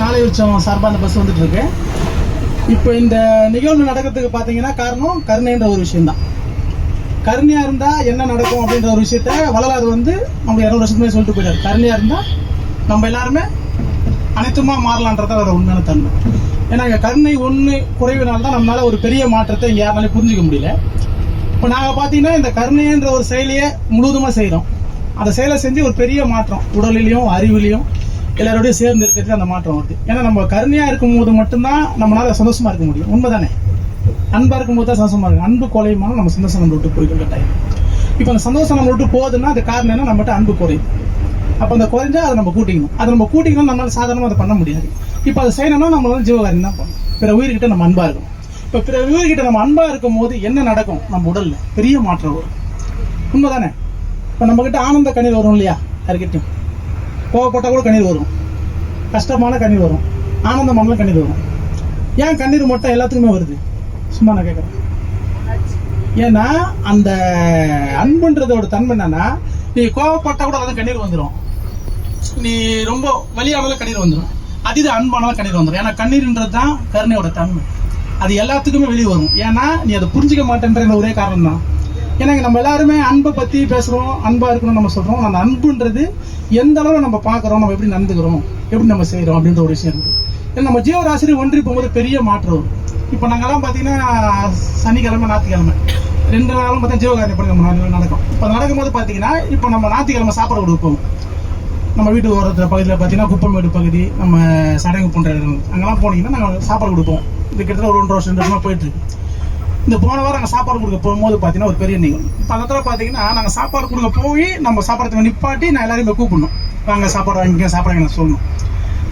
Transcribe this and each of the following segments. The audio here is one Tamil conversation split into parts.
நாளை உற்சவம் சார்பாக அந்த பஸ் வந்துட்டு இருக்கு இப்போ இந்த நிகழ்வு நடக்கிறதுக்கு பார்த்தீங்கன்னா காரணம் கருணைன்ற ஒரு விஷயம்தான். கருணையாக இருந்தால் என்ன நடக்கும் அப்படின்ற ஒரு விஷயத்த வள்ளலார் வந்து நம்ம இரநூறு வருஷத்துக்கு சொல்லிட்டு போயிடாரு கருணையாக இருந்தால் நம்ம எல்லாருமே அனைத்துமா மாறலான்றத ஒரு உண்மையான தன்மை. ஏன்னா இங்கே கருணை ஒன்று குறைவினால் தான் நம்மளால ஒரு பெரிய மாற்றத்தை இங்கே யாருனாலும் புரிஞ்சிக்க முடியல. இப்போ நாங்கள் பார்த்தீங்கன்னா இந்த கருணைன்ற ஒரு செயலையே முழுவதுமாக செய்கிறோம் அந்த செயலை செஞ்சு ஒரு பெரிய மாற்றம் உடலிலையும் அறிவிலையும் எல்லாரோடையும் சேர்ந்து இருக்கிறது அந்த மாற்றம் வருது. ஏன்னா நம்ம கருணையாக இருக்கும்போது மட்டும்தான் நம்மளால சந்தோஷமா இருக்க முடியும். உண்மைதானே? அன்பா இருக்கும்போது தான் சந்தோஷமா இருக்கும். அன்பு கொலையுமான நம்ம சந்தோஷம் நம்ம விட்டு போயிட்டு டைம் இப்போ அந்த சந்தோஷம் நம்ம விட்டு போகுதுன்னா அது காரணம் என்ன நம்மகிட்ட அன்பு குறையும். அப்போ அந்த குறைஞ்சா அதை நம்ம கூட்டிக்கணும். அதை நம்ம கூட்டிக்கணும் நம்மளால சாதாரணமாக அதை பண்ண முடியாது. இப்போ அதை செய்யணும்னா நம்ம வந்து ஜீவகாரியம் தான் பண்ணணும். பிற உயிர்கிட்ட நம்ம அன்பா இருக்கும் இப்போ பிற உயிர்கிட்ட நம்ம அன்பா இருக்கும் போது என்ன நடக்கும்? நம்ம உடல்ல பெரிய மாற்றம் வரும். உண்மைதானே? இப்போ நம்ம கிட்ட ஆனந்த கண்ணீர் வரும் இல்லையா? யாருக்கிட்டையும் கோவப்பட்டால் கூட கண்ணீர் வரும். கஷ்டமான கண்ணீர் வரும். ஆனந்தமான கண்ணீர் வரும். ஏன் கண்ணீர் மட்டும் எல்லாத்துக்குமே வருது? சும்மா நான் கேட்குறேன் ஏன்னா அந்த அன்புன்றதோட தன்மை என்னன்னா நீ கோவப்பட்டா கூட அதான் கண்ணீர் வந்துடும் நீ ரொம்ப வழியானாலும் கண்ணீர் வந்துடும் இது அன்பானாலும் கண்ணீர் வந்துடும் ஏன்னா கண்ணீர்ன்றது தான் கருணையோட தன்மை. அது எல்லாத்துக்குமே வெளியே வரும். ஏன்னா நீ அதை புரிஞ்சிக்க மாட்டேன்ற ஒரே காரணம் தான் ஏன்னா நம்ம எல்லாருமே அன்பை பத்தி பேசுறோம் அன்பா இருக்கணும்னு நம்ம சொல்றோம். அந்த அன்புன்றது எந்த அளவு நம்ம பார்க்குறோம் நம்ம எப்படி நடந்துக்கிறோம் எப்படி நம்ம செய்கிறோம் அப்படின்ற ஒரு விஷயம் இருக்கு. ஏன்னா நம்ம ஜீவராசிரி ஒன்றி போகும்போது பெரிய மாற்றம் இப்போ நாங்கள்லாம் பார்த்தீங்கன்னா சனிக்கிழமை ஞாயிற்றுக்கிழமை. ரெண்டு நாளும் பார்த்தீங்கன்னா ஜீவகாரணி படம் நடக்கும். இப்போ நடக்கும்போது பார்த்தீங்கன்னா இப்போ நம்ம ஞாயிற்றுக்கிழமை சாப்பாடு கொடுப்போம் நம்ம வீட்டு ஓரத்தில் பகுதியில் பார்த்தீங்கன்னா குப்பமேடு பகுதி நம்ம சடங்கு இடம் அங்கெல்லாம் போனீங்கன்னா நாங்கள் சாப்பாடு கொடுப்போம். இது கிட்டத்தட்ட ஒரு ஒன்றரை வருஷம் ரெண்டு வருஷமாக போயிட்டு இருக்கு. இந்த போன வாரம் நாங்கள் சாப்பாடு கொடுக்க போகும்போது பார்த்தீங்கன்னா ஒரு பெரிய நிகழ்வு. இப்போ இடத்துல பார்த்தீங்கன்னா நாங்கள் சாப்பாடு கொடுக்க போய் நம்ம சாப்பாடு நிப்பாட்டி நான் எல்லாரையும் கூப்பிடணும். வாங்க சாப்பாடு வாங்கிக்க சாப்பாடு நான் சொல்லணும்.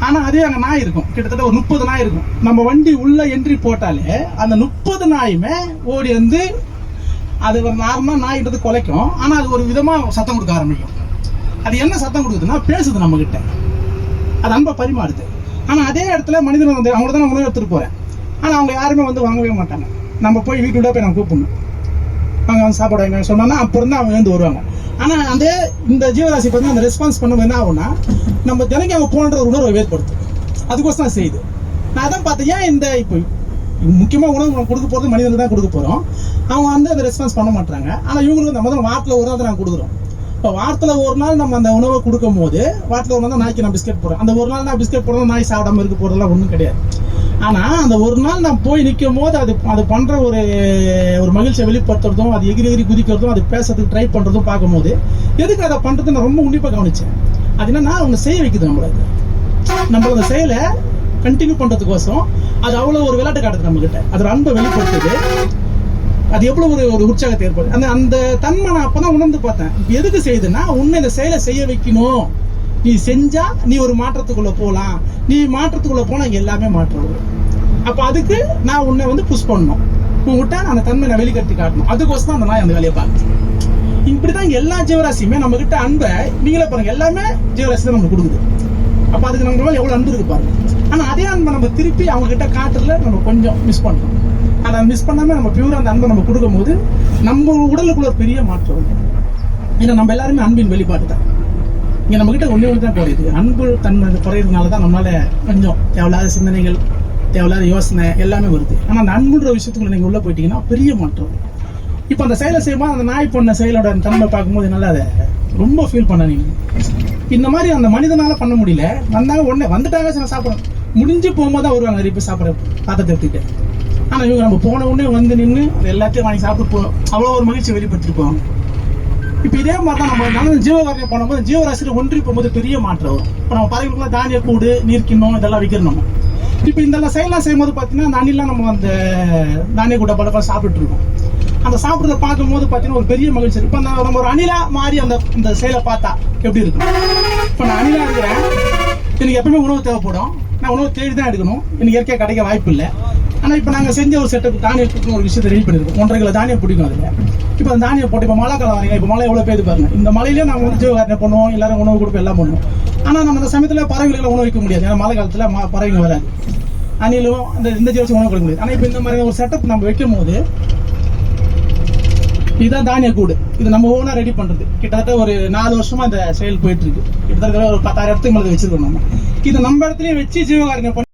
ஆனால் அதே அங்கே நாய் இருக்கும். கிட்டத்தட்ட ஒரு முப்பது நாய் இருக்கும். நம்ம வண்டி உள்ளே என்ட்ரி போட்டாலே அந்த முப்பது நாயுமே ஓடி வந்து அது ஒரு நார்மலாக நாய்ன்றது குலைக்கும். ஆனால் அது ஒரு விதமாக சத்தம் கொடுக்க ஆரம்பிக்கும். அது என்ன சத்தம் கொடுக்குதுன்னா பேசுது நம்மக்கிட்ட அது அன்பை பரிமாறுது. ஆனால் அதே இடத்துல மனிதன் வந்து அவங்கள தான் உணவு எடுத்துகிட்டு போகிறேன் ஆனால் அவங்க யாருமே வந்து வாங்கவே மாட்டாங்க. நம்ம போய் வீட்டு போய் நம்ம கூப்பிடணும். அவங்க வந்து சாப்பாடு வாங்க சொன்னோம்னா அப்புறம் தான் அவங்க வந்து வருவாங்க. ஆனால் அந்த இந்த ஜீவராசி பார்த்தீங்கன்னா அந்த ரெஸ்பான்ஸ் பண்ணும்போது என்ன ஆகும்னா நம்ம தினைக்கு அவங்க போன்ற ஒரு உணர்வை ஏற்படுத்தும். அதுக்கோசம் தான் செய்யுது. நான் அதான் பார்த்தேன் ஏன் இந்த இப்போ முக்கியமாக உணவு நம்ம கொடுக்க போகிறது மனிதனுக்கு தான் கொடுக்க போகிறோம் அவங்க வந்து அதை ரெஸ்பான்ஸ் பண்ண மாட்டாங்க ஆனால் இவங்களுக்கு நம்ம முதல்ல வாரத்தில் ஒரு நாள் நாங்கள் கொடுக்குறோம். இப்போ வாரத்தில் ஒரு நாள் நம்ம அந்த உணவை கொடுக்கும் போது வாரத்தில் ஒரு நாள் தான் நாய்க்கு நான் பிஸ்கெட் போடுறோம் அந்த ஒரு நாள் நான் பிஸ்கெட் போடுறோம் நாய் சாப்பிடாம இருக்க போகிறதெல்லாம் ஒன்றும் கிடையாது. ஆனால் அந்த ஒரு நாள் நான் போய் நிற்கும் போது அது அது பண்ணுற ஒரு ஒரு மகிழ்ச்சியை வெளிப்படுத்துறதும் அது எகிரி எகிரி குதிக்கிறதும் அது பேசுறதுக்கு ட்ரை பண்ணுறதும் பார்க்கும்போது எதுக்கு அதை பண்ணுறது நான் ரொம்ப உன்னிப்பாக கவனித்தேன் அது என்னன்னா அவங்க செய்ய வைக்குது நம்மள. நம்மளோட அந்த செயலை கண்டினியூ பண்ணுறதுக்கோசம் அது அவ்வளோ ஒரு விளையாட்டு காட்டுது நம்மக்கிட்ட அதோட அன்பை வெளிப்படுத்துது. அது எவ்வளோ ஒரு ஒரு உற்சாகத்தை ஏற்படுது. அந்த அந்த தன்மை நான் அப்போ தான் உணர்ந்து பார்த்தேன். எதுக்கு செய்யுதுன்னா உன்னை இந்த செயலை செய்ய வைக்கணும். நீ செஞ்சா நீ ஒரு மாற்றத்துக்குள்ள போகலாம் நீ மாற்றத்துக்குள்ள போனா எல்லாமே மாற்றம் அப்ப அதுக்கு நான் உன்னை வந்து புஷ் பண்ணணும். உங்ககிட்ட அந்த தன்மை நான் வெளிக்கட்டி காட்டணும். அதுக்கோசம் தான் அந்த நாய் அந்த வேலையை பார்த்து இப்படிதான் எல்லா ஜீவராசியுமே நம்ம கிட்ட அன்பை நீங்களே பாருங்க எல்லாமே ஜீவராசி தான் நமக்கு கொடுக்குது. அப்ப அதுக்கு நம்ம மேல எவ்வளவு அன்பு இருக்கு பாருங்க. ஆனா அதே அன்பை நம்ம திருப்பி அவங்க கிட்ட காட்டுறதுல நம்ம கொஞ்சம் மிஸ் பண்றோம். அதை மிஸ் பண்ணாம நம்ம பியூரா அந்த அன்பை நம்ம கொடுக்கும்போது நம்ம உடலுக்குள்ள ஒரு பெரிய மாற்றம் ஏன்னா நம்ம எல்லாருமே அன்பின் வெளிப்பாடு தான். இங்க நம்ம கிட்ட ஒன்று தான் குறையுது அன்பு தன்மை குறையிறதுனால தான் நம்மளால கொஞ்சம் தேவையில்லாத சிந்தனைகள் தேவையில்லாத யோசனை எல்லாமே வருது. ஆனா அந்த அன்புன்ற விஷயத்துக்குள்ள நீங்க உள்ள போயிட்டீங்கன்னா பெரிய மாற்றம். இப்போ அந்த செயலை செய்யும்போது அந்த நாய் பண்ண செயலோட அந்த தன்மை பார்க்கும்போது நல்லா அதை ரொம்ப ஃபீல் பண்ண நீங்க. இந்த மாதிரி அந்த மனிதனால பண்ண முடியல. வந்தாங்க உடனே வந்துட்டாங்க சில சாப்பிட்றோம் முடிஞ்சு போகும்போது தான் வருவாங்க நிறைய பேர் சாப்பிட பாத்திரத்தை எடுத்துக்கிட்டு ஆனா இவங்க நம்ம போன உடனே வந்து நின்று எல்லாத்தையும் வாங்கி சாப்பிட்டு போ அவ்வளோ ஒரு மகிழ்ச்சி வெளிப்படுத்திட்டு இப்போ இதே மாதிரி தான் நம்ம நல்ல ஜீவகாரியம் பண்ணும்போது ஜீவராசியில் ஒன்றி போகும்போது பெரிய மாற்றம் வரும். இப்போ நம்ம பறவைகளுக்குலாம் தானிய கூடு நீர்க்கிண்ணம் இதெல்லாம் விற்கிறோம் இப்போ இதெல்லாம் செயலாம் செய்யும்போது பார்த்தீங்கன்னா அந்த அணிலாம் நம்ம அந்த தானிய கூட்ட பழக்கம் சாப்பிட்டு இருக்கோம். அந்த சாப்பிட்றத பார்க்கும்போது பார்த்தீங்கன்னா ஒரு பெரிய மகிழ்ச்சி இப்போ நான் நம்ம ஒரு அணிலா மாறி அந்த இந்த செயலை பார்த்தா எப்படி இருக்கும்? இப்போ நான் அணிலா இருக்கிறேன். எனக்கு எப்பவுமே உணவு தேவைப்படும். நான் உணவு தேடி தான் எடுக்கணும். எனக்கு இயற்கையாக கிடைக்க வாய்ப்பு இல்லை. ஆனால் இப்போ நாங்கள் செஞ்ச ஒரு செட்டப் தானியத்துக்கு ஒரு விஷயத்தை ரெடி பண்ணிருக்கோம். ஒன்றரை கிலோ தானியம் பிடிக்கும் அதில். இப்போ அந்த தானியம் போட்டு இப்போ மழை காலம் வரீங்க இப்போ மழை எவ்வளோ பேர் பாருங்க. இந்த மழையிலே நாங்கள் வந்து ஜீவகாரணை பண்ணுவோம் எல்லாரும் உணவு கொடுப்போம் எல்லாம் பண்ணுவோம். ஆனால் நம்ம அந்த சமயத்தில் பறவைகளை உணவு வைக்க முடியாது. ஏன்னா மழை காலத்தில் மா பறவைங்க வராது. அணிலும் அந்த இந்த ஜீவசம் உணவு கொடுக்க முடியாது. ஆனால் இப்போ இந்த மாதிரி ஒரு செட்டப் நம்ம வைக்கும் போது இதுதான் தானிய கூடு. இது நம்ம ஓனாக ரெடி பண்ணுறது கிட்டத்தட்ட ஒரு நாலு வருஷமாக இந்த செயல் போயிட்டு இருக்கு. கிட்டத்தட்ட ஒரு பத்தாயிரம் இடத்துக்கு மேலே இதை வச்சிருக்கோம் நம்ம. இது நம்ம இடத்துலயே வச்சு ஜீவகாரணம் பண்ணி